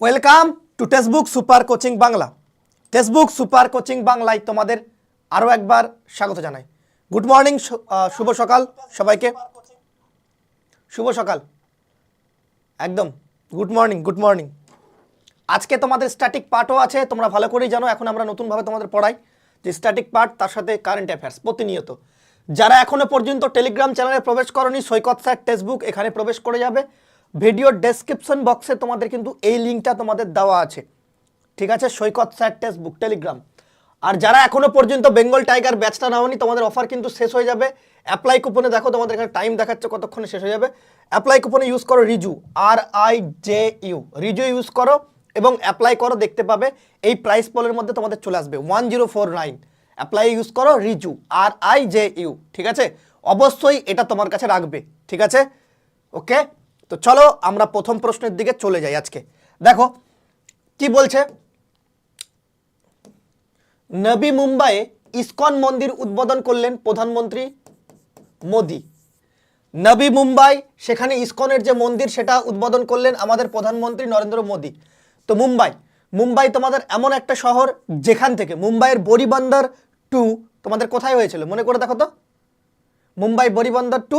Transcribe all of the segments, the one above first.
Welcome to textbook super coaching Bangla textbook super coaching বাংলায় তোমাদের আরও একবার স্বাগত জানাই। গুড মর্নিং শুভ সকাল সবাইকে। শুভ সকাল। একদম। গুড মর্নিং গুড মর্নিং আজকে তোমাদের স্ট্যাটিক পার্টও আছে, তোমরা ভালো করেই জানো, এখন আমরা নতুনভাবে তোমাদের পড়াই। যে স্ট্যাটিক পার্ট তার সাথে কারেন্ট অ্যাফেয়ার্স প্রতিনিয়ত। যারা এখনও পর্যন্ত টেলিগ্রাম চ্যানেলে প্রবেশ করনি, সৈকত স্যার টেক্সটবুক এখানে প্রবেশ করে যাবে। ভিডিওর ডেসক্রিপশন বক্সে তোমাদের কিন্তু এই লিঙ্কটা তোমাদের দেওয়া আছে। ঠিক আছে? সৈকত স্যার টেক্সটবুক টেলিগ্রাম আর যারা এখনও পর্যন্ত বেঙ্গল টাইগার ব্যাচটা নাওনি, তোমাদের অফার কিন্তু শেষ হয়ে যাবে। অ্যাপ্লাই কুপনে দেখো, তোমাদের এখানে টাইম দেখাচ্ছে কতক্ষণে শেষ হয়ে যাবে। অ্যাপ্লাই কুপনে ইউজ করো Riju R I J U Riju use করো এবং অ্যাপ্লাই করো, দেখতে পাবে এই প্রাইস পলের মধ্যে তোমাদের চলে আসবে। One zero four nine apply use করো Riju R I J U ঠিক আছে? অবশ্যই এটা তোমার কাছে রাখবে। ঠিক আছে? ওকে তো চলো আমরা প্রথম প্রশ্নের দিকে চলে যাই আজকে। দেখো, কি বলছে? নবী মুম্বাইয়ে ইসকন মন্দির উদ্বোধন করলেন প্রধানমন্ত্রী মোদি। নবী মুম্বাই, সেখানে ইসকনের যে মন্দির, সেটা উদ্বোধন করলেন আমাদের প্রধানমন্ত্রী নরেন্দ্র মোদি। তো মুম্বাই মুম্বাই তোমাদের এমন একটা শহর যেখান থেকে, মুম্বাইয়ের বরিবন্দর টু তোমাদের কোথায় হয়েছিল? মনে করে দেখো তো। মুম্বাই বরিবন্দর টু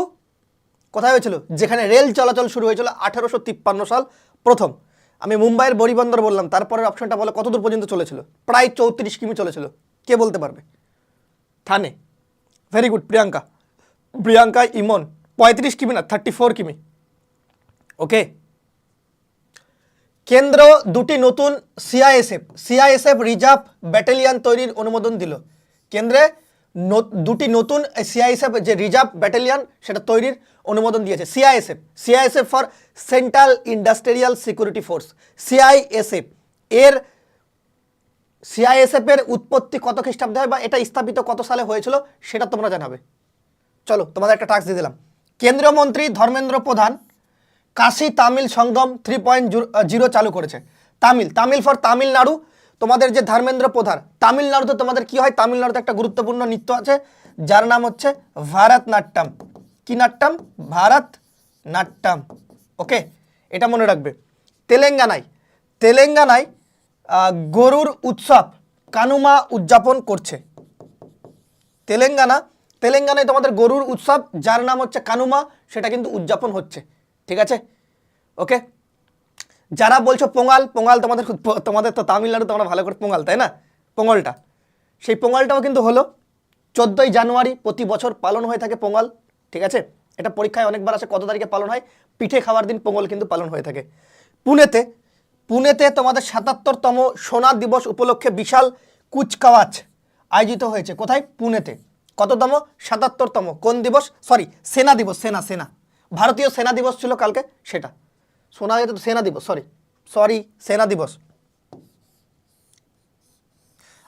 কোথায় হয়েছিল? যেখানে রেল চলাচল শুরু হয়েছিল আঠারোশো তিপ্পান্ন সাল প্রথম। আমি মুম্বাইয়ের বরিবন্দর বললাম, তারপরের অপশনটা বলো, কতদূর পর্যন্ত চলেছিল? প্রায় চৌত্রিশ কিমি চলেছিল। কে বলতে পারবে? থানে। Very good Priyanka. প্রিয়াঙ্কা ইমন, পঁয়ত্রিশ কিমি না থার্টি ফোর কিমি। ওকে? কেন্দ্র দুটি নতুন সিআইএসএফ সিআইএসএফ রিজার্ভ ব্যাটালিয়ন তৈরির অনুমোদন দিল। কেন্দ্রে দুটি নতুন সিআইএসএফ যে রিজার্ভ ব্যাটালিয়ন, সেটা তৈরির অনুমোদন দিয়েছে। CISF CISF for central industrial security force CISF এর সিআইএসএফ এর উৎপত্তি কত খ্রিস্টাব্দে হয় বা এটা স্থাপিত কত সালে হয়েছিল, সেটা তোমরা জানাবে। চলো, তোমাদের একটা টাস্ক দিয়ে দিলাম। কেন্দ্রীয় মন্ত্রী Dharmendra Pradhan Kashi Tamil Sangam three point zero চালু করেছে। তামিল তামিল ফর তামিলনাড়ু তোমাদের যে ধর্মেন্দ্র প্রধান, তামিলনাড়ুতে তোমাদের কি হয়? তামিলনাড়ুতে একটা গুরুত্বপূর্ণ নৃত্য আছে, যার নাম হচ্ছে ভারত নাট্যম কি নাট্যম, ভারত নাট্যম। ওকে এটা মনে রাখবে। তেলেঙ্গানায় তেলেঙ্গানায় গরুর উৎসব কানুমা উদযাপন করছে। তেলেঙ্গানা, তেলেঙ্গানায় তোমাদের গরুর উৎসব, যার নাম হচ্ছে কানুমা, সেটা কিন্তু উদযাপন হচ্ছে। ঠিক আছে? ওকে যারা বলছো পোঙ্গাল পোঙ্গাল তোমাদের তোমাদের তো তামিলনাড়ু তোমরা ভালো করে পোঙ্গাল তাই না? পোঙ্গলটা সেই পোঙ্গালটাও কিন্তু হলো চোদ্দোই জানুয়ারি প্রতি বছর পালন হয়ে থাকে পোঙ্গাল ঠিক আছে? এটা পরীক্ষায় অনেকবার আসে কত তারিখে পালন হয়? পিঠে খাওয়ার দিন পোঙ্গল কিন্তু পালন হয়ে থাকে। পুনেতে পুনেতে তোমাদের সাতাত্তরতম সোনা দিবস উপলক্ষে বিশাল কুচকাওয়াজ আয়োজিত হয়েছে। কোথায়? পুনেতে। কততম? সাতাত্তরতম। কোন দিবস? সরি, সেনা দিবস, সেনা সেনা। ভারতীয় সেনা দিবস ছিল কালকে? সেটা। শোনা যেত সেনা দিবস, সরি সরি, সেনা দিবস।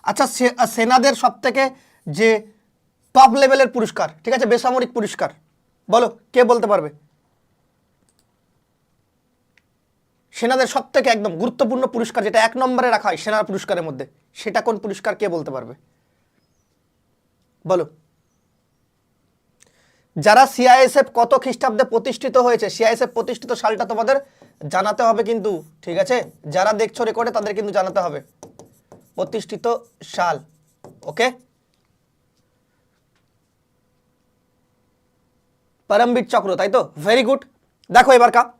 আচ্ছা সেনাদের সব থেকে যে টপ লেভেলের পুরস্কার, ঠিক আছে? বেসামরিক পুরস্কার। বলো, কে বলতে পারবে? সেনাদের সব থেকে একদম গুরুত্বপূর্ণ পুরস্কার যেটা এক নম্বরে রাখা হয় সেনার পুরস্কারের মধ্যে, সেটা কোন পুরস্কার কে বলতে পারবে? বলো। যারা সিআইএসএফ কত খ্রিস্টাব্দে প্রতিষ্ঠিত হয়েছে সিআইএসএফ প্রতিষ্ঠিত সালটা তোমাদের জানাতে হবে কিন্তু, ঠিক আছে? যারা দেখছ রেকর্ডে তাদের কিন্তু জানাতে হবে। প্রতিষ্ঠিত সাল, ওকে? পরমবীর চক্র, তাই তো? ভেরি গুড দেখো এবার কা।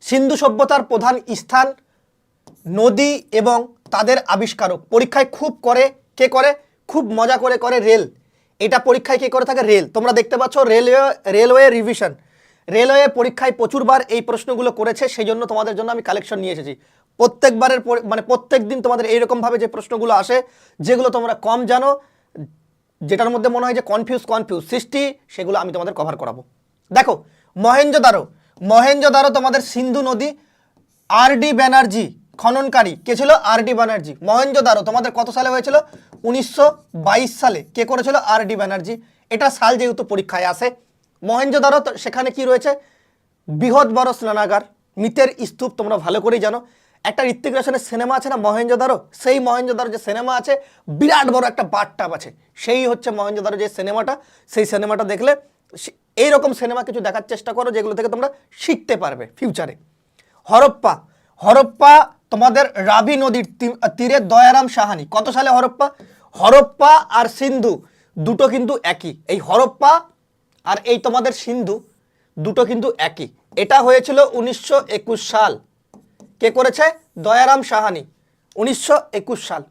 সিন্ধু সভ্যতার প্রধান স্থান, নদী এবং তাদের আবিষ্কারক। পরীক্ষায় খুব করে কে করে? খুব মজা করে করে রেল। এটা পরীক্ষায় কে করে থাকে? রেল। তোমরা দেখতে পাচ্ছ রেলওয়ে রেলওয়ে রিভিশন রেলওয়ে পরীক্ষায় প্রচুরবার এই প্রশ্নগুলো করেছে সেই জন্য তোমাদের জন্য আমি কালেকশন নিয়ে এসেছি। প্রত্যেকবারের পরি- মানে প্রত্যেক দিন তোমাদের এইরকমভাবে যে প্রশ্নগুলো আসে, যেগুলো তোমরা কম জানো যেটার মধ্যে মনে হয় যে কনফিউজ কনফিউজ সৃষ্টি, সেগুলো আমি তোমাদের কভার করাবো। দেখো মহেঞ্জোদারো মহেঞ্জোদারো তোমাদের সিন্ধু নদী আর ডি ব্যানার্জি খননকারী। কে ছিল? আর ডি ব্যানার্জি মহেঞ্জোদারো তোমাদের কত সালে হয়েছিল? উনিশশো বাইশ সালে। কে করেছিল? আর ডি ব্যানার্জি এটা সাল যেহেতু পরীক্ষায় আসে। মহেঞ্জোদারো সেখানে কি রয়েছে? বৃহৎ বড় স্নানাগার। মিতের স্তূপ তোমরা ভালো করেই জানো। একটা ঋত্বিক রোশনের সিনেমা আছে না মহেঞ্জোদারো সেই মহেঞ্জোদারো যে সিনেমা আছে, বিরাট বড় একটা বাথটাব আছে। সেই হচ্ছে মহেঞ্জোদারো যে সিনেমাটা, সেই সিনেমাটা দেখলে এইরকম সিনেমা কিছু দেখার চেষ্টা করো যেগুলো থেকে তোমরা শিখতে পারবে ফিউচারে হরপ্পা হরপ্পা তোমাদের রাবি নদীর তীরে দয়ারাম সাহানি। কত সালে হরপ্পা? হরপ্পা আর সিন্ধু দুটো কিন্তু একই। এই হরপ্পা আর এই তোমাদের সিন্ধু দুটো কিন্তু একই। এটা হয়েছিল উনিশশো একুশ সাল। কে করেছে? দয়ারাম সাহানি, উনিশশো একুশ সাল।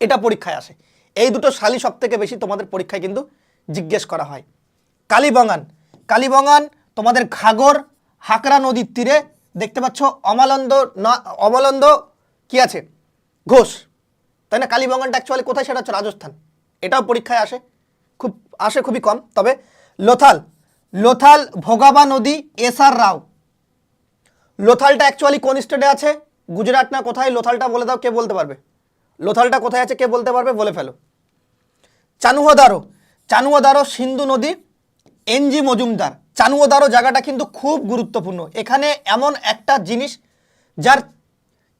এটা পরীক্ষায় আসে। এই দুটো সালই সব থেকে বেশি তোমাদের পরীক্ষায় কিন্তু জিজ্ঞেস করা হয়। কালীবঙ্গান কালীবঙ্গান তোমাদের ঘাগর হাকরা নদীর তীরে দেখতে পাচ্ছ অমালন্দ না- অমলন্দ কি আছে? ঘোষ। তাই না? কালীবঙ্গানটা অ্যাকচুয়ালি কোথায়? সেটা হচ্ছে রাজস্থান। এটাও পরীক্ষায় আসে। খুব, আসে খুবই কম। তবে লোথাল লোথাল ভোগাবা নদী এস আর রাও। লোথালটা অ্যাকচুয়ালি কোন স্টেটে আছে? গুজরাট না কোথায়? লোথালটা বলে দাও, কে বলতে পারবে? লোথালটা কোথায় আছে, কে বলতে পারবে? বলে ফেলো। চানুয়াদারো। চানুয়াদারো সিন্ধু নদী এনজি মজুমদার। চানুয়াদারো জায়গাটা কিন্তু খুব গুরুত্বপূর্ণ। এখানে এমন একটা জিনিস যার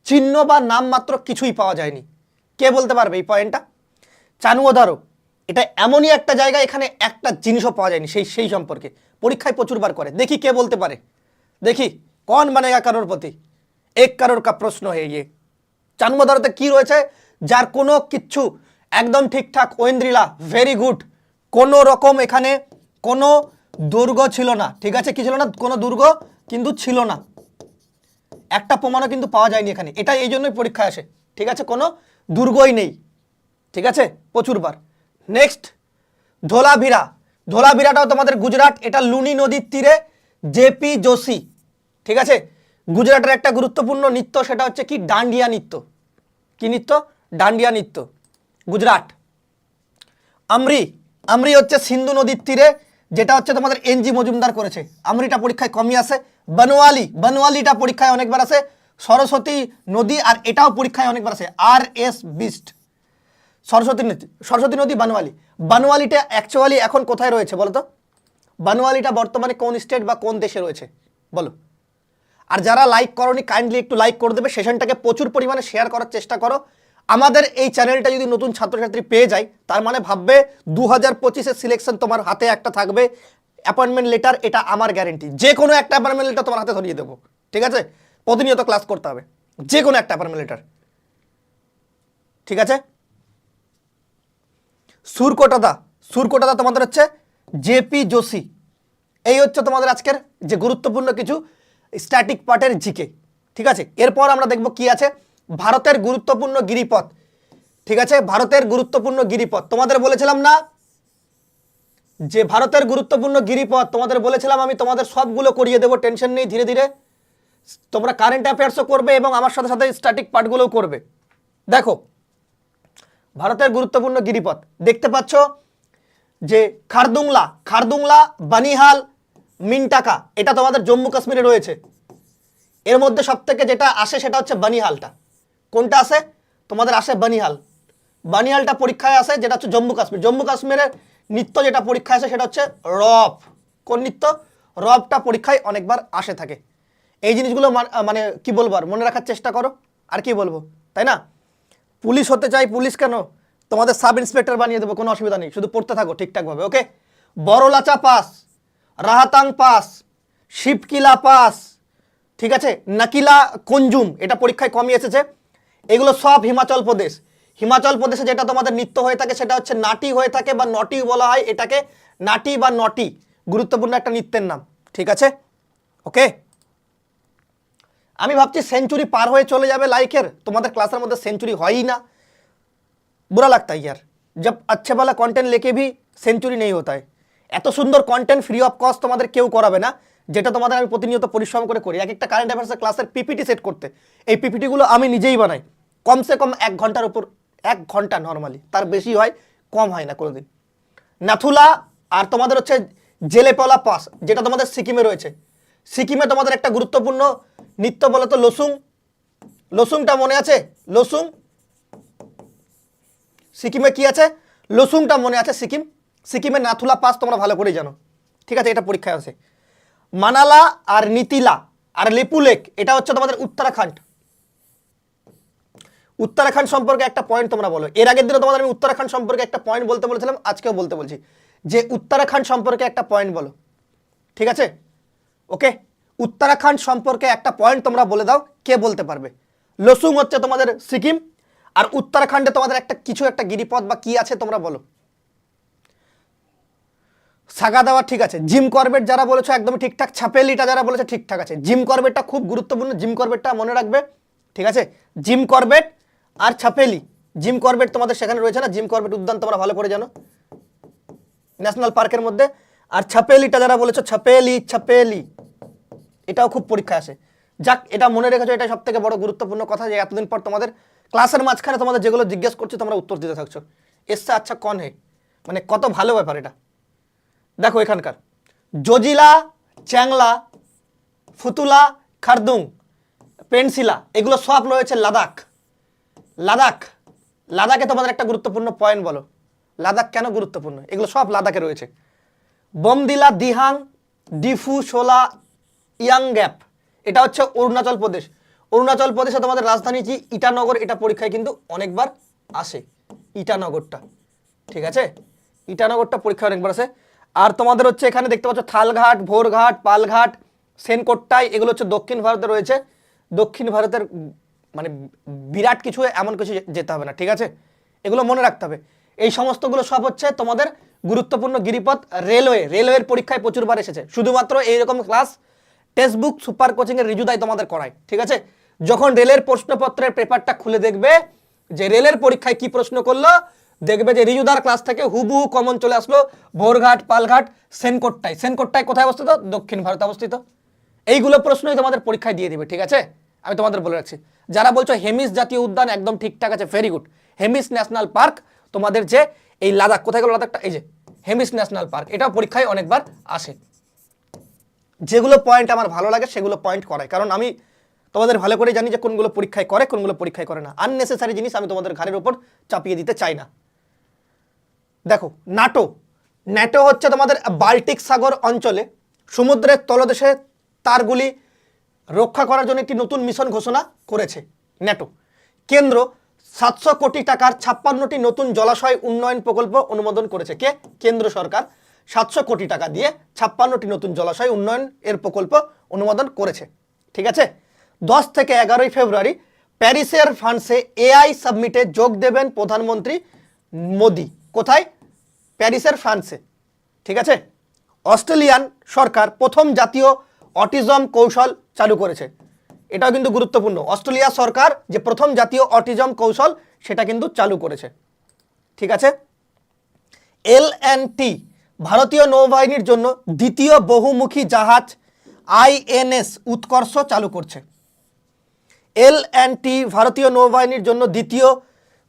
চিহ্ন বা নাম মাত্র কিছুই পাওয়া যায়নি। কে বলতে পারবে এই পয়েন্টটা চানুয়াদারো। এটা এমনই একটা জায়গা, এখানে একটা জিনিসও পাওয়া যায়নি সেই সেই সম্পর্কে। পরীক্ষায় প্রচুরবার করে। দেখি কে বলতে পারে। দেখি। কন বানেগা কারোর প্রতি? এক কারোর কা প্রশ্ন হয়ে গিয়ে চানমদারতে কি রয়েছে? যার কোনো কিচ্ছু একদম ঠিকঠাক ঐন্দ্রিলা ভেরি গুড কোনো রকম এখানে কোনো দুর্গ ছিল না। ঠিক আছে? কি ছিল না? কোনো দুর্গ কিন্তু ছিল না। একটা প্রমাণও কিন্তু পাওয়া যায়নি এখানে। এটা এই জন্যই পরীক্ষায় আসে। ঠিক আছে? কোনো দুর্গই নেই। ঠিক আছে? প্রচুরবার। নেক্সট ধোলাভিরা। ধোলাভিরাটাও তোমাদের গুজরাট। এটা লুনি নদীর তীরে জেপি যোশী ঠিক আছে? গুজরাটের একটা গুরুত্বপূর্ণ নৃত্য সেটা হচ্ছে কি? ডান্ডিয়া নৃত্য। কি নৃত্য? ডান্ডিয়া নৃত্য। গুজরাট। আমরি। আমরি হচ্ছে সিন্ধু নদীর তীরে, যেটা হচ্ছে তোমাদের এনজি মজুমদার করেছে। আমরিটা পরীক্ষায় কমই আসে বনওয়ালি। বনওয়ালিটা পরীক্ষায় অনেকবার আসে সরস্বতী নদী আর এটাও পরীক্ষায় অনেকবার আসে আর এস বিস্ট। সরস্বতী নদী সরস্বতী নদী, বানওয়ালি। বানওয়ালিটা অ্যাকচুয়ালি এখন কোথায় রয়েছে বলো তো বানওয়ালিটা বর্তমানে কোন স্টেট বা কোন দেশে রয়েছে? বলো। আর যারা লাইক করনি কাইন্ডলি একটু লাইক করে দেবে সেশনটাকে প্রচুর পরিমাণে শেয়ার করার চেষ্টা করো। আমাদের এই চ্যানেলটা যদি নতুন ছাত্রছাত্রী পেয়ে যায়, তার মানে ভাববে দু হাজার পঁচিশের সিলেকশন তোমার হাতে একটা থাকবে। অ্যাপয়েন্টমেন্ট লেটার এটা আমার গ্যারেন্টি যে কোনো একটা অ্যাপয়েন্টমেন্ট লেটার তোমার হাতে ধরিয়ে দেবো। ঠিক আছে? প্রতিনিয়ত ক্লাস করতে হবে। যে কোনো একটা অ্যাপয়েন্টমেন্ট লেটার ঠিক আছে? সুরকোটাদা। সুরকোটাদা তোমাদের হচ্ছে জেপি যোশী এই হচ্ছে তোমাদের আজকের যে গুরুত্বপূর্ণ কিছু। স্ট্যাটিক পার্টের জিকে ঠিক আছে? এরপর আমরা দেখব কি আছে? ভারতের গুরুত্বপূর্ণ গিরিপথ, ঠিক আছে? ভারতের গুরুত্বপূর্ণ গিরিপথ। তোমাদের বলেছিলাম না যে ভারতের গুরুত্বপূর্ণ গিরিপথ? তোমাদের বলেছিলাম আমি, তোমাদের সবগুলো করিয়ে দেবো টেনশন নেই, ধীরে ধীরে। তোমরা কারেন্ট অ্যাফেয়ার্সও করবে এবং আমার সাথে সাথে স্ট্যাটিক পার্টগুলোও করবে। দেখো, ভারতের গুরুত্বপূর্ণ গিরিপথ। দেখতে পাচ্ছ যে খারদুংলা খারদুংলা, বানিহাল মিনটাকা এটা তোমাদের জম্মু কাশ্মীরে রয়েছে। এর মধ্যে সব থেকে যেটা আসে সেটা হচ্ছে বানিহালটা। কোনটা আসে? তোমাদের আসে বানিহাল। বানিহালটা পরীক্ষায় আসে, যেটা হচ্ছে জম্মু কাশ্মীর। জম্মু কাশ্মীরের নৃত্য যেটা পরীক্ষায় আসে সেটা হচ্ছে রব। কোন নৃত্য? রবটা পরীক্ষায় অনেকবার আসে থাকে। এই জিনিসগুলো মানে কি বলব আর? মনে রাখার চেষ্টা করো। আর কি বলব? তাই না? পুলিশ হতে চাই পুলিশ কেন? তোমাদের সাব ইন্সপেক্টর বানিয়ে দেবো, কোনো অসুবিধা নেই। শুধু পড়তে থাকো ঠিকঠাকভাবে, okay? Baralacha pass. রাহাতাং পাস শিবকিলা পাস ঠিক আছে নাকিলা কঞ্জুম এটা পরীক্ষায় কমই এসেছে এগুলো সব হিমাচল প্রদেশ হিমাচল প্রদেশে যেটা তোমাদের নৃত্য হয়ে থাকে সেটা হচ্ছে নাটি হয়ে থাকে বা নটি বলা হয় এটাকে নাটি বা নটি গুরুত্বপূর্ণ একটা নৃত্যের নাম ঠিক আছে ওকে আমি ভাবছি সেঞ্চুরি পার হয়ে চলে যাবে লাইকের তোমাদের ক্লাসের মধ্যে সেঞ্চুরি হয়ই না बुरा लगता है यार जब अच्छे वाला कंटेंट लेके भी সেঞ্চুরি নেই होता है এত সুন্দর কন্টেন্ট ফ্রি অফ কস্ট তোমাদের কেউ করাবে না, যেটা তোমাদের আমি প্রতিনিয়ত পরিশ্রম করে করি। এক একটা কারেন্ট অ্যাফেয়ার্সের ক্লাসের পিপিটি সেট করতে। এই পিপিটিগুলো আমি নিজেই বানাই। কমসে কম এক ঘণ্টার উপর, এক ঘণ্টা নর্মালি তার বেশি হয়, কম হয় না কোনোদিন। নাথুলা আর তোমাদের হচ্ছে জেলেপলা পাস যেটা তোমাদের সিকিমে রয়েছে। সিকিমে তোমাদের একটা গুরুত্বপূর্ণ নৃত্য বলো তো লসুং। লসুংটা মনে আছে? লসুং? সিকিমে কি আছে? লসুংটা মনে আছে সিকিম? সিকিমের নাথুলা পাস তোমরা ভালো করেই জানো। ঠিক আছে, এটা পরীক্ষায় আছে। মানালা আর নীতিলা আর লেপুলেক এটা হচ্ছে তোমাদের উত্তরাখণ্ড। উত্তরাখণ্ড সম্পর্কে একটা পয়েন্ট তোমরা বলো। এর আগের দিনে তোমাদের আমি উত্তরাখণ্ড সম্পর্কে একটা পয়েন্ট বলতে বলেছিলাম, আজকেও বলতে বলছি। যে উত্তরাখণ্ড সম্পর্কে একটা পয়েন্ট বলো। ঠিক আছে? ওকে উত্তরাখণ্ড সম্পর্কে একটা পয়েন্ট তোমরা বলে দাও, কে বলতে পারবে? লসুং হচ্ছে তোমাদের সিকিম, আর উত্তরাখণ্ডে তোমাদের একটা কিছু একটা গিরিপথ বা কি আছে তোমরা বলো। সাগা দেওয়া ঠিক আছে। জিম করবেট যারা বলেছ একদমই ঠিকঠাক, ছাপেলিটা যারা বলেছে ঠিকঠাক আছে। জিম করবেটটা খুব গুরুত্বপূর্ণ, জিম করবেটটা মনে রাখবে, ঠিক আছে? জিম করবেট আর ছাপেলি। জিম করবেট তোমাদের সেখানে রয়েছে না? জিম করবেট উদ্যান তোমরা ভালো করে জানো। ন্যাশনাল পার্কের মধ্যে। আর ছাপেলিটা যারা বলেছ, ছাপেলি ছাপেলি। এটাও খুব পরীক্ষা আসে। যাক, এটা মনে রেখেছো এটা সব থেকে বড় গুরুত্বপূর্ণ কথা যে এতদিন পর তোমাদের ক্লাসের মাঝখানে তোমাদের যেগুলো জিজ্ঞেস করছি, তোমরা উত্তর দিতে থাকছো। এসছে আচ্ছা কন হে? মানে কত ভালো ব্যাপার এটা। দেখো এখানকার। জজিলা, চ্যাংলা, ফুতুলা, খারদুং, পেনসিলা, এগুলো সব রয়েছে লাদাখ। লাদাখ, লাদাখে তোমাদের একটা গুরুত্বপূর্ণ পয়েন্ট বলো। লাদাখ কেন গুরুত্বপূর্ণ? এগুলো সব লাদাখে রয়েছে। বমদিলা, দিহাং, ডিফু, শোলা ইয়াং গ্যাপ এটা হচ্ছে অরুণাচল প্রদেশ। অরুণাচল প্রদেশে তোমাদের রাজধানী কি? ইটানগর, এটা পরীক্ষায় কিন্তু অনেকবার আসে। ইটানগরটা, ঠিক আছে? ইটানগরটা পরীক্ষায় অনেকবার আসে। আর তোমাদের হচ্ছে এখানে দেখতে পাচ্ছ থালঘাট, ভোরঘাট, পালঘাট, সেনকোট্টাই, এগুলো হচ্ছে দক্ষিণ ভারতে রয়েছে। দক্ষিণ ভারতের মানে বিরাট কিছু এমন কিছু যেতে হবে না, ঠিক আছে? এগুলো মনে রাখতে হবে। এই সমস্তগুলো সব হচ্ছে তোমাদের গুরুত্বপূর্ণ গিরিপথ রেলওয়ে, রেলওয়ের পরীক্ষায় প্রচুরবার এসেছে। শুধুমাত্র এইরকম ক্লাস টেক্সট সুপার কোচিংয়ের রিজুদাই তোমাদের করায়, ঠিক আছে? যখন রেলের প্রশ্নপত্রের পেপারটা খুলে দেখবে যে রেলের পরীক্ষায় কি প্রশ্ন করল দেখবে যে রিজুদার ক্লাস থেকে হুবহু কমন চলে আসলো ভোরঘাট, পালঘাট সেনকোট্টাই সেনকোট্টাই কোথায় অবস্থিত? দক্ষিণ ভারতে অবস্থিত। এইগুলো প্রশ্নই তোমাদের পরীক্ষায় দিয়ে দিবে, ঠিক আছে? আমি তোমাদের বলে রাখছি। যারা বলছো হেমিস জাতীয় উদ্যান একদম ঠিকঠাক আছে very good Hemis national park, তোমাদের যে এই লাদাখ, কোথায় গেল লাদাখটা? এই যে, হেমিস ন্যাশনাল পার্ক। এটাও পরীক্ষায় অনেকবার আসে। যেগুলো পয়েন্ট আমার ভালো লাগে, সেগুলো পয়েন্ট করায়। কারণ আমি তোমাদের ভালো করে জানি যে কোনগুলো পরীক্ষায় করে, কোনগুলো পরীক্ষায় করে না। আননেসেসারি জিনিস আমি তোমাদের ঘাড়ের উপর চাপিয়ে দিতে চাই না। দেখো, নাটো। ন্যাটো হচ্ছে তোমাদের বাল্টিক সাগর অঞ্চলে সমুদ্রের তলদেশে তারগুলি রক্ষা করার জন্য একটি নতুন মিশন ঘোষণা করেছে ন্যাটো কেন্দ্র সাতশো কোটি টাকার ছাপ্পান্নটি নতুন জলাশয় উন্নয়ন প্রকল্প অনুমোদন করেছে। কে? কেন্দ্র সরকার। সাতশো কোটি টাকা দিয়ে ছাপ্পান্নটি নতুন জলাশয় উন্নয়ন এর প্রকল্প অনুমোদন করেছে। ঠিক আছে? দশ থেকে এগারোই ফেব্রুয়ারি প্যারিসের ফ্রান্সে এআই সাবমিটে যোগ দেবেন প্রধানমন্ত্রী মোদি। কোথায়? প্যারিসের ফ্রান্সে। ঠিক আছে? অস্ট্রেলিয়ান সরকার প্রথম জাতীয় অটিজম কৌশল চালু করেছে। এটাও কিন্তু গুরুত্বপূর্ণ। অস্ট্রেলিয়া সরকার যে প্রথম জাতীয় অটিজম কৌশল, সেটা কিন্তু চালু করেছে। ঠিক আছে? এল টি, ভারতীয় নৌবাহিনীর জন্য দ্বিতীয় বহুমুখী জাহাজ আইএনএস উৎকর্ষ চালু করছে। এল টি, ভারতীয় নৌবাহিনীর জন্য দ্বিতীয়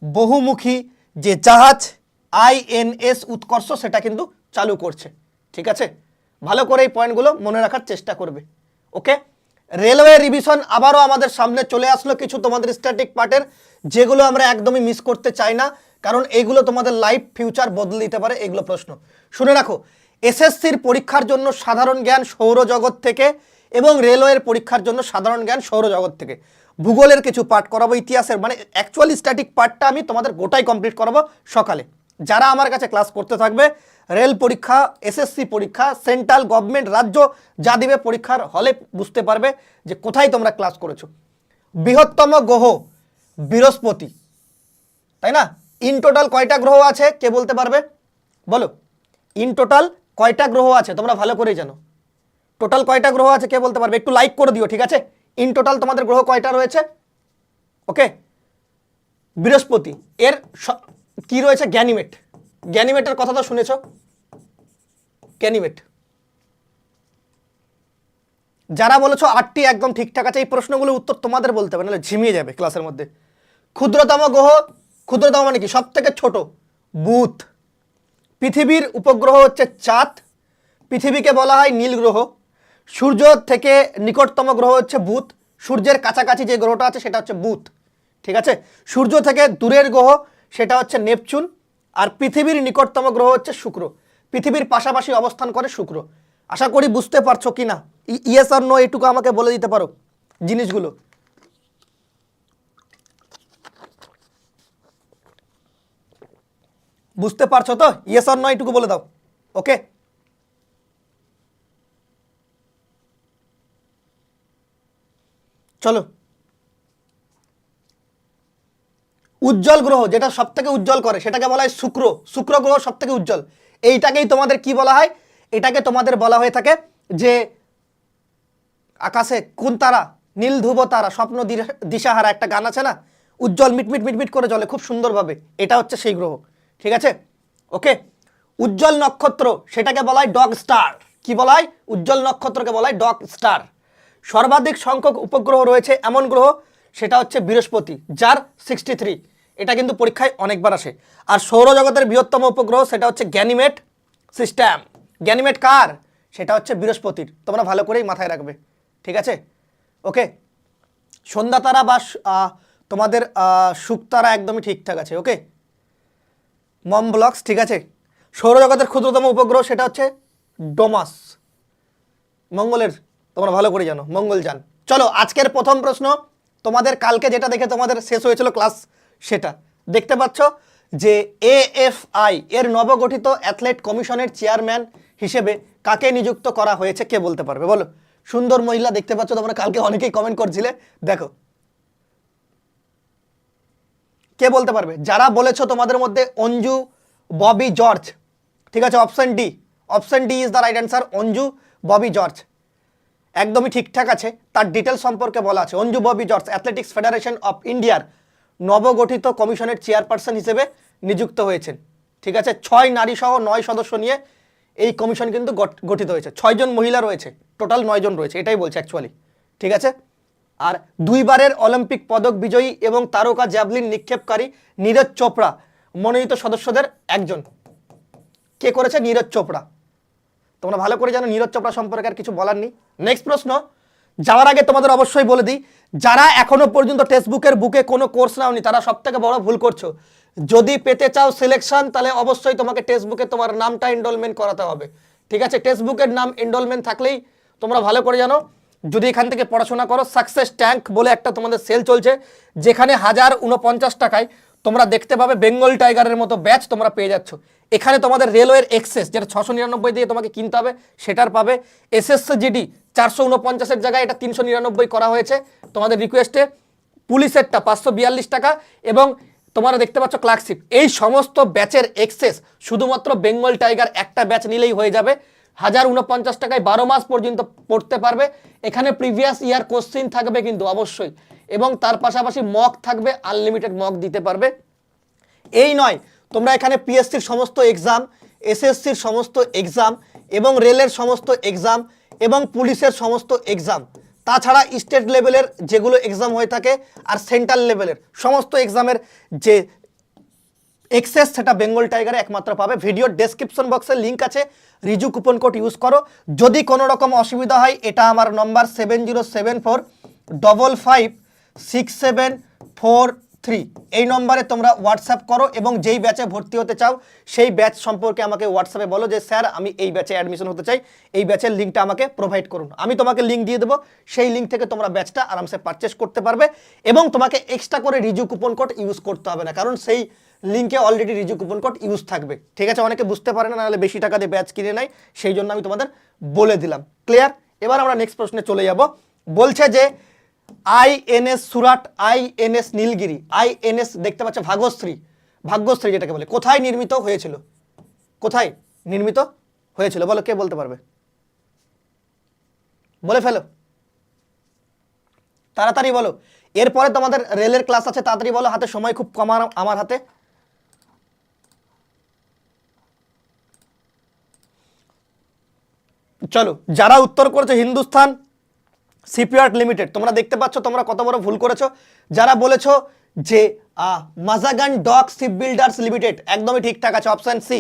বহুমুখী যে জাহাজ আইএনএস উৎকর্ষ সেটা কিন্তু চালু করছে, ঠিক আছে? ভালো করে এই পয়েন্টগুলো মনে রাখার চেষ্টা করবে, ওকে? রেলওয়ে রিভিশন আবারও আমাদের সামনে চলে আসলো কিছু তোমাদের স্ট্যাটিক পার্টের, যেগুলো আমরা একদমই মিস করতে চাই না, কারণ এইগুলো তোমাদের লাইফ ফিউচার বদলে দিতে পারে এগুলো প্রশ্ন। শুনে রাখো, এসএসসির পরীক্ষার জন্য সাধারণ জ্ঞান সৌরজগৎ থেকে এবং রেলওয়ের পরীক্ষার জন্য সাধারণ জ্ঞান সৌরজগৎ থেকে। ভূগোলের কিছু পাঠ করাবো, ইতিহাসের মানে অ্যাকচুয়ালি স্ট্যাটিক পার্টটা আমি তোমাদের গোটাই কমপ্লিট করাবো সকালে। যারা আমার কাছে ক্লাস করতে থাকবে রেল পরীক্ষা এসএসসি পরীক্ষা সেন্ট্রাল গভর্নমেন্ট রাজ্য যা দিবে পরীক্ষার হলে বুঝতে পারবে যে কোথায় তোমরা ক্লাস করেছ। বৃহত্তম গ্রহ বৃহস্পতি, তাই না? ইন টোটাল কয়টা গ্রহ আছে, কে বলতে পারবে? বলো। ইন টোটাল কয়টা গ্রহ আছে, তোমরা ভালো করেই জানো। টোটাল কয়টা গ্রহ আছে, কে বলতে পারবে? একটু লাইক করে দিও, ঠিক আছে? ইন টোটাল তোমাদের গ্রহ কয়টা রয়েছে? ওকে বৃহস্পতি, এর কি রয়েছে? গ্যানিমেট গ্যানিমেটের কথা তো শুনেছ? গ্যানিমেট যারা বলেছ আটটি একদম ঠিকঠাক আছে, এই প্রশ্নগুলোর উত্তর তোমাদের বলতে হবে, নাহলে ঝিমিয়ে যাবে ক্লাসের মধ্যে। ক্ষুদ্রতম গ্রহ, ক্ষুদ্রতম মানে কি? সব থেকে ছোট বুথ পৃথিবীর উপগ্রহ হচ্ছে চাঁদ। পৃথিবীকে বলা হয় নীল গ্রহ। সূর্য থেকে নিকটতম গ্রহ হচ্ছে বুথ সূর্যের কাছাকাছি যে গ্রহটা আছে, সেটা হচ্ছে বুথ ঠিক আছে? সূর্য থেকে দূরের গ্রহ সেটা হচ্ছে নেপচুন আর পৃথিবীর নিকটতম গ্রহ হচ্ছে শুক্র। পৃথিবীর পাশাপাশি অবস্থান করে শুক্র। আশা করি বুঝতে পারছ কি না? ইয়েস আর নো এটুকু আমাকে বলে দিতে পারো জিনিসগুলো। বুঝতে পারছ তো? ইয়েস আর নো এটুকু বলে দাও। ওকে চলো। উজ্জ্বল গ্রহ, যেটা সব থেকে উজ্জ্বল করে, সেটাকে বলা হয় শুক্র। শুক্র গ্রহ সব থেকে উজ্জ্বল। এইটাকেই তোমাদের কি বলা হয়? এটাকে তোমাদের বলা হয়ে থাকে যে আকাশে কোন তারা, নীল ধ্রুব তারা, স্বপ্ন দিশাহারা একটা গান আছে না? উজ্জ্বল মিটমিট মিটমিট করে জ্বলে, খুব সুন্দরভাবে। এটা হচ্ছে সেই গ্রহ। ঠিক আছে? ওকে? উজ্জ্বল নক্ষত্র, সেটাকে বলা হয় ডগ স্টার। কি বলা হয়? উজ্জ্বল নক্ষত্রকে বলা হয় ডগ স্টার। সর্বাধিক সংখ্যক উপগ্রহ রয়েছে এমন গ্রহ, সেটা হচ্ছে বৃহস্পতি, যার সিক্সটি থ্রি। এটা কিন্তু পরীক্ষায় অনেকবার আসে। আর সৌরজগতের বৃহত্তম উপগ্রহ সেটা হচ্ছে গ্যানিমেট সিস্টেম। গ্যানিমেট কার? সেটা হচ্ছে বৃহস্পতির। তোমরা ভালো করেই মাথায় রাখবে। ঠিক আছে? ওকে? সন্ধ্যা তারা বা তোমাদের আহ, তারা একদমই ঠিকঠাক আছে। ওকে? মম ব্লকস ঠিক আছে? সৌরজগতের ক্ষুদ্রতম উপগ্রহ সেটা হচ্ছে ডোমাস। মঙ্গলের তোমরা ভালো করে জানো। মঙ্গলযান চলো আজকের প্রথম প্রশ্ন। তোমাদের কালকে যেটা দেখে তোমাদের শেষ হয়েছিল ক্লাস সেটা। দেখতে পাচ্ছ যে এএফআই এর নবগঠিত অ্যাথলেট কমিশনের চেয়ারম্যান হিসেবে কাকে নিযুক্ত করা হয়েছে, কে বলতে পারবে? বলো। সুন্দর মহিলা, দেখতে পাচ্ছ তোমরা, কালকে অনেকেই কমেন্ট করছিলে। দেখো। কে বলতে পারবে? যারা বলেছ তোমাদের মধ্যে অঞ্জু, ববি, জর্জ। ঠিক আছে option D option D is the right answer Anju, Bobby, George. একদমই ঠিকঠাক আছে, তার ডিটেল সম্পর্কে বলা আছে। Anju, Bobby, George athletics federation of ইন্ডিয়ার নবগঠিত কমিশনের চেয়ারপারসন হিসেবে নিযুক্ত হয়েছেন। ঠিক আছে? ছয় নারী সহ নয় সদস্য নিয়ে এই কমিশন কিন্তু গঠ- গঠিত হয়েছে। ছয়জন মহিলা রয়েছে। টোটাল নয়জন রয়েছে। এটাই বলছে অ্যাকচুয়ালি ঠিক আছে? আর দুইবারের অলিম্পিক পদক বিজয়ী এবং তারকা জ্যাভলিন নিক্ষেপকারী নীরজ চোপড়া মনোনীত সদস্যদের একজন। কে করেছে? নীরজ চোপড়া। তোমরা ভালো করে জানো, নীরজ চোপড়া সম্পর্কে আর কিছু বলার নেই। নেক্সট প্রশ্ন। যাওয়ার আগে তোমাদের অবশ্যই বলে দিই যারা এখনও পর্যন্ত টেক্সটবুকের বুকে কোনো কোর্স নাওনি, তারা সব থেকে বড় ভুল করছ। যদি পেতে চাও সিলেকশন তাহলে অবশ্যই তোমাকে টেক্সটবুকে তোমার নামটা এনরোলমেন্ট করাতে হবে। ঠিক আছে? টেক্সটবুকের নাম এনরোলমেন্ট থাকলেই তোমরা ভালো করে জানো। যদি এখান থেকে পড়াশোনা করো সাকসেস ট্যাঙ্ক বলে একটা তোমাদের সেল চলছে, যেখানে হাজার উনপঞ্চাশ টাকায় তোমরা দেখতে পাবে বেঙ্গল টাইগারের মতো ব্যাচ তোমরা পেয়ে যাচ্ছ। এখানে তোমাদের রেলওয়ের এক্সেস, যেটা ছশো নিরানব্বই দিয়ে তোমাকে কিনতে হবে, সেটার পাবে এসএসসি জিডি চারশো উনপঞ্চাশের জায়গায় এটা তিনশো নিরানব্বই করা হয়েছে। তোমাদের রিকোয়েস্টে পুলিশেরটা পাঁচশো বিয়াল্লিশ টাকা এবং তোমরা দেখতে পাচ্ছ ক্লার্কশিপ এই সমস্ত ব্যাচের এক্সেস শুধুমাত্র বেঙ্গল টাইগার একটা ব্যাচ নিলেই হয়ে যাবে। হাজার উনপঞ্চাশ টাকায় বারো মাস পর্যন্ত পড়তে পারবে। এখানে প্রিভিয়াস ইয়ার কোশ্চিন থাকবে কিন্তু অবশ্যই এবং তার পাশাপাশি মক থাকবে আনলিমিটেড মক দিতে পারবে। এই নয় তোমরা এখানে পিএসসির সমস্ত এক্সাম এসএসসির সমস্ত এক্সাম এবং রেলের সমস্ত এক্সাম এবং পুলিশের সমস্ত এক্সাম তাছাড়া স্টেট লেভেলের যেগুলো এক্সাম হয়ে থাকে আর সেন্ট্রাল লেভেলের সমস্ত এক্সামের যে এক্সেস সেটা বেঙ্গল টাইগারে একমাত্র পাবে। ভিডিও ডেসক্রিপশন বক্সে লিঙ্ক আছে। রিজু কুপন কোড ইউজ করো। যদি কোনো রকম অসুবিধা হয়, এটা আমার নম্বর seven zero seven four double five six seven four three এই নম্বরে তোমরা হোয়াটসঅ্যাপ করো এবং যেই ব্যাচে ভর্তি হতে চাও, সেই ব্যাচ সম্পর্কে আমাকে হোয়াটসঅ্যাপে বলো যে, স্যার, আমি এই ব্যাচে অ্যাডমিশন হতে চাই। এই ব্যাচের লিঙ্কটা আমাকে প্রোভাইড করুন। আমি তোমাকে লিঙ্ক দিয়ে দেবো। সেই লিঙ্ক থেকে তোমরা ব্যাচটা আরামসে পারচেস করতে পারবে এবং তোমাকে এক্সট্রা করে রিজু কুপন কোড ইউজ করতে হবে না, কারণ সেই লিঙ্কে already Riju coupon code use থাকবে। ঠিক আছে? অনেকে বুঝতে পারে না, নাহলে বেশি টাকা দিয়ে ব্যাচ কিনে নেয়, সেই জন্য আমি তোমাদের বলে দিলাম। ক্লিয়ার এবার আমরা নেক্সট প্রশ্নে চলে যাব। বলছে যে INS Surat INS Nilgiri INS দেখতে পাচ্ছে ভাগ্যশ্রী ভাগ্যশ্রী যেটাকে বলে। কোথায় নির্মিত হয়েছিল? কোথায় নির্মিত হয়েছিল? বলো, কে বলতে পারবে? বলে ফেলো। তাড়াতাড়ি বলো। এরপরে তোমাদের রেলের ক্লাস আছে, তাড়াতাড়ি বলো। হাতে সময় খুব কম আমার- হাতে। চলো, যারা উত্তর করেছে হিন্দুস্তান সিপিআর্ট লিমিটেড তোমরা দেখতে পাচ্ছ, তোমরা কত বড় ভুল করেছ। যারা বলেছ যে Mazagon dock ship builders limited একদমই ঠিকঠাক আছে option C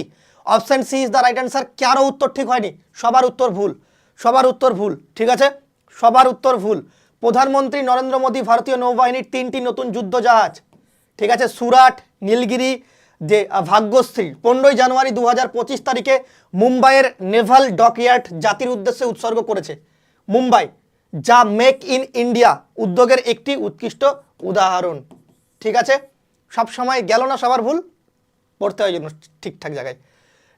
option C is the right answer কারও উত্তর ঠিক হয়নি, সবার উত্তর ভুল, সবার উত্তর ভুল, ঠিক আছে? সবার উত্তর ভুল। প্রধানমন্ত্রী নরেন্দ্র মোদী, ভারতীয় নৌবাহিনীর তিনটি নতুন যুদ্ধ জাহাজ ঠিক আছে? সুরাট, নীলগিরি, যে ভাগ্যশ্রী, পনেরোই জানুয়ারি দু তারিখে মুম্বাইয়ের নেভাল ডকইয়ার্ড জাতির উদ্দেশ্যে উৎসর্গ করেছে। মুম্বাই যা মেক ইন ইন্ডিয়া উদ্যোগের একটি উৎকৃষ্ট উদাহরণ। ঠিক আছে? সব সময় গেল না সবার ভুল? পড়তে হয় ঠিকঠাক জায়গায়।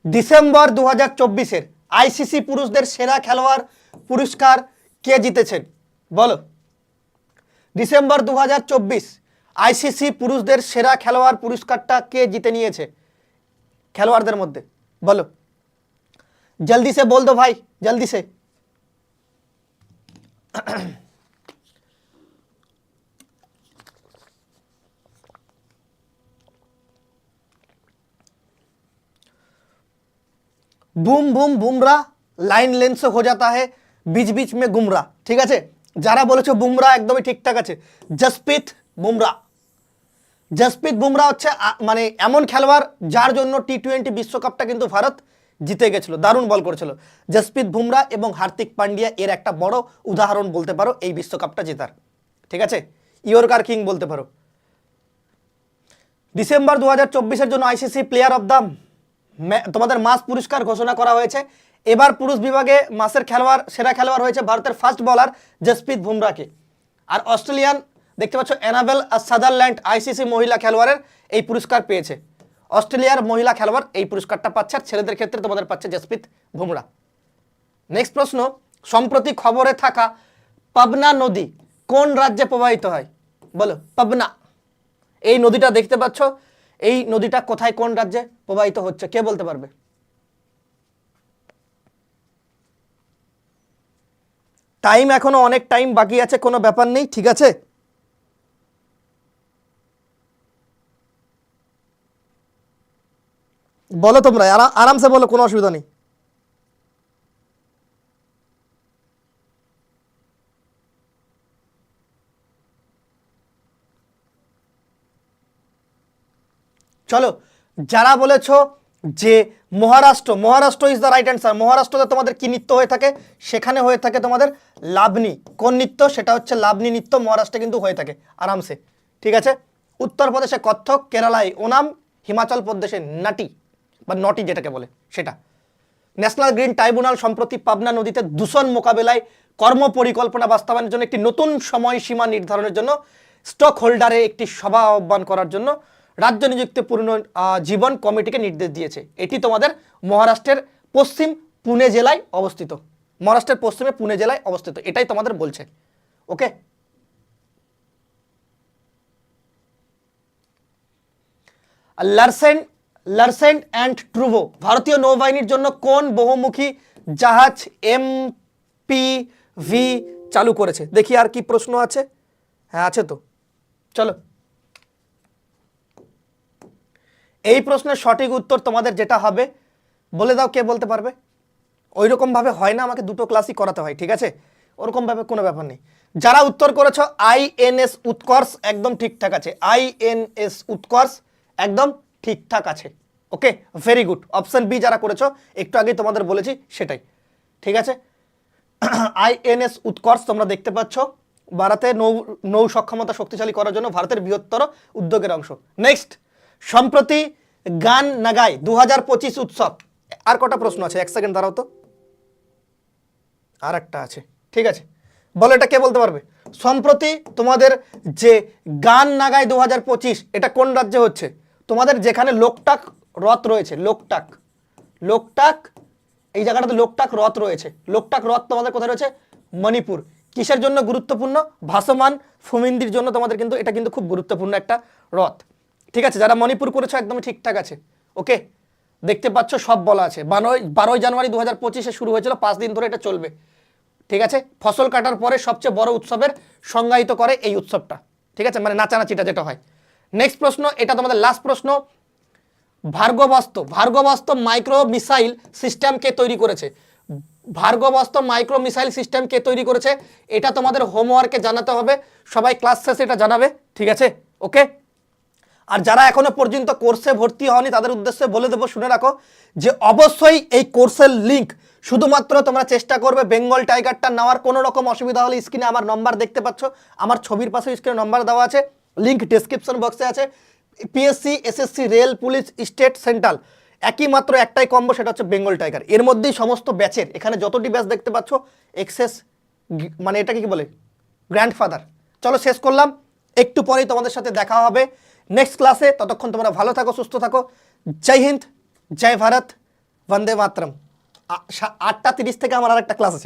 ডিসেম্বর দু হাজার চব্বিশের আইসিসি পুরুষদের সেরা খেলোয়াড় পুরস্কার কে জিতেছেন? বলো। ডিসেম্বর দু হাজার চব্বিশ আইসিসি পুরুষদের সেরা খেলোয়াড় পুরস্কারটা কে জিতে নিয়েছে? খেলোয়াড়দের মধ্যে। বলো। জলদি সে বল দো ভাই, জলদি সে। বুম বুম বুমরা লাইন লেন্সও হো হে বিচ বিচ মে গুমরা ঠিক আছে যারা বলেছে বুমরা একদমই ঠিকঠাক আছে জসপ্রীত বুমরা জসপ্রীত বুমরা হচ্ছে মানে এমন খেলোয়াড় যার জন্য টি টোয়েন্টি বিশ্বকাপটা কিন্তু ভারত জিতে গেছিল, দারুণ বল করেছিল। জসপ্রীত বুমরা এবং হার্দিক পান্ডিয়া এর একটা বড় উদাহরণ বলতে পারো, এই বিশ্বকাপটা জেতার। ঠিক আছে? ইয়র্কার কিং বলতে পারো। ডিসেম্বর দু হাজার জন্য আইসিসি প্লেয়ার অফ দ্য তোমাদের মাস পুরস্কার ঘোষণা করা হয়েছে। এবার পুরুষ বিভাগে মাসের খেলোয়াড়, সেরা খেলোয়াড় হয়েছে ভারতের ফার্স্ট বলার জসপ্রীত বুমরাকে। আর অস্ট্রেলিয়ান, দেখতে পাচ্ছ, অ্যানাবেল আর সাদারল্যান্ড আইসিসি মহিলা খেলোয়াড়ের এই পুরস্কার পেয়েছে। অস্ট্রেলিয়ার মহিলা খেলোয়াড় এই পুরস্কারটা পাচ্ছে আর ছেলেদের ক্ষেত্রে তোমাদের পাচ্ছে জসপ্রীত বুমরা। নেক্সট প্রশ্ন, সম্প্রতি খবরে থাকা পাবনা নদী কোন রাজ্যে প্রবাহিত হয়? বলো, পাবনা। এই নদীটা দেখতে পাচ্ছ, এই নদীটা কোথায় কোন রাজ্যে প্রবাহিত হচ্ছে, কে বলতে পারবে? টাইম এখনও অনেক টাইম বাকি আছে, কোনো ব্যাপার নেই, ঠিক আছে? বলো তোমরা আরামসে বলো, কোনো অসুবিধা নেই। চলো, যারা বলেছ যে Maharashtra Maharashtra is the right answer মহারাষ্ট্রতে তোমাদের কি নৃত্য হয়ে থাকে? সেখানে হয়ে থাকে তোমাদের লাবনি কোন নৃত্য? সেটা হচ্ছে লাবনি নৃত্য, মহারাষ্ট্রে কিন্তু হয়ে থাকে, আরামসে। ঠিক আছে? উত্তরপ্রদেশে কত্থক, কেরালায় ওনাম, হিমাচল প্রদেশে নাটি। বা নটি যেটাকে বলে, সেটা। ন্যাশনাল গ্রিন ট্রাইব্যুনাল সম্প্রতি পাবনা নদীতে দূষণ মোকাবেলায় কর্ম পরিকল্পনা বাস্তবায়নের জন্য একটি নতুন সময়সীমা নির্ধারণের জন্য স্টক হোল্ডারে একটি সভা আহ্বান করার জন্য রাজ্য নিযুক্ত পূর্ণ জীবন কমিটিকে নির্দেশ দিয়েছে। এটি তোমাদের মহারাষ্ট্রের পশ্চিম পুনে জেলায় অবস্থিত। মহারাষ্ট্রের পশ্চিমে পুনে জেলায় অবস্থিত। এটাই তোমাদের বলছে। ওকে লারসেন্ট লারসেন্ট অ্যান্ড ট্রুভো, ভারতীয় নৌবাহিনীর জন্য কোন বহুমুখী জাহাজ এম ভি চালু করেছে? দেখি আর কি প্রশ্ন আছে। হ্যাঁ আছে তো। চলো। এই প্রশ্নের সঠিক উত্তর তোমাদের যেটা হবে, বলে দাও কে বলতে পারবে। ওই রকমভাবে হয় না, আমাকে দুটো ক্লাসই করাতে হয়, ঠিক আছে? ওরকমভাবে কোনো ব্যাপার নেই। যারা উত্তর করেছ আইএনএস উৎকর্ষ, একদম ঠিকঠাক আছে। আইএনএস উৎকর্ষ, একদম ঠিকঠাক আছে। Okay? Very good option B যারা করেছ, একটু আগেই তোমাদের বলেছি, সেটাই। ঠিক আছে? আইএনএস উৎকর্ষ তোমরা দেখতে পাচ্ছ। ভারতে নৌ নৌ সক্ষমতা শক্তিশালী করার জন্য ভারতের বৃহত্তর উদ্যোগের অংশ। নেক্সট সম্প্রতি গান নাগাই দু পঁচিশ উৎসব। আর কটা প্রশ্ন আছে? এক সেকেন্ড দাঁড়াও তো। আর একটা আছে। ঠিক আছে? বলো, এটা কে বলতে পারবে? সম্প্রতি তোমাদের যে গান নাগায় দু হাজার পঁচিশ, এটা কোন রাজ্যে হচ্ছে? তোমাদের যেখানে লোকটাক রথ রয়েছে, লোকটাক লোকটাক, এই জায়গাটাতে লোকটাক রথ রয়েছে। লোকটাক রথ তোমাদের কোথায় রয়েছে? মণিপুর। কিসের জন্য গুরুত্বপূর্ণ? ভাসমান ফুমিন্দির জন্য তোমাদের কিন্তু, এটা কিন্তু খুব গুরুত্বপূর্ণ একটা রথ। ঠিক আছে, যারা মণিপুর করেছ একদমই ঠিকঠাক আছে। ওকে? দেখতে পাচ্ছ, সব বলা আছে। বারোই বারোই জানুয়ারি দু হাজার পঁচিশে শুরু হয়েছিল, পাঁচ দিন ধরে এটা চলবে। ঠিক আছে? ফসল কাটার পরে সবচেয়ে বড় উৎসবের সংজ্ঞায়িত করে এই উৎসবটা। ঠিক আছে? মানে নাচানাচিটা যেটা হয়। নেক্সট প্রশ্ন, এটা তোমাদের লাস্ট প্রশ্ন। Bhargavastra Bhargavastra micro missile system কে তৈরি করেছে। ভার্গবাস্ত মাইক্রো মিসাইল সিস্টেম কে তৈরি করেছে। এটা তোমাদের হোমওয়ার্কে জানাতে হবে। সবাই ক্লাস শেষে এটা জানাবে, ঠিক আছে? ওকে আর যারা এখনও পর্যন্ত কোর্সে ভর্তি হয়নি তাদের উদ্দেশ্যে বলে দেবো, শুনে রাখো, যে অবশ্যই এই কোর্সের লিঙ্ক শুধুমাত্র তোমরা চেষ্টা করবে বেঙ্গল টাইগারটা নেওয়ার। কোনো রকম অসুবিধা হলে স্ক্রিনে আমার নম্বর দেখতে পাচ্ছ। আমার ছবির পাশে স্ক্রিনে নম্বর দেওয়া আছে। লিঙ্ক ডেসক্রিপশন বক্সে আছে। PSC SSC rail police state central একই মাত্র একটাই কম্বো সেটা হচ্ছে বেঙ্গল টাইগার এর মধ্যেই সমস্ত ব্যাচের এখানে যতটি ব্যাচ দেখতে পাচ্ছ এক্সেস মানে এটাকে কি বলে? গ্র্যান্ডফাদার চলো শেষ করলাম। একটু পরেই তোমাদের সাথে দেখা হবে। নেক্সট ক্লাসে ততক্ষণ তোমরা ভালো থাকো, সুস্থ থাকো। জয় হিন্দ, জয় ভারত, বন্দে মাতরম। আটটা তিরিশ থেকে আমার আর একটা ক্লাস আছে।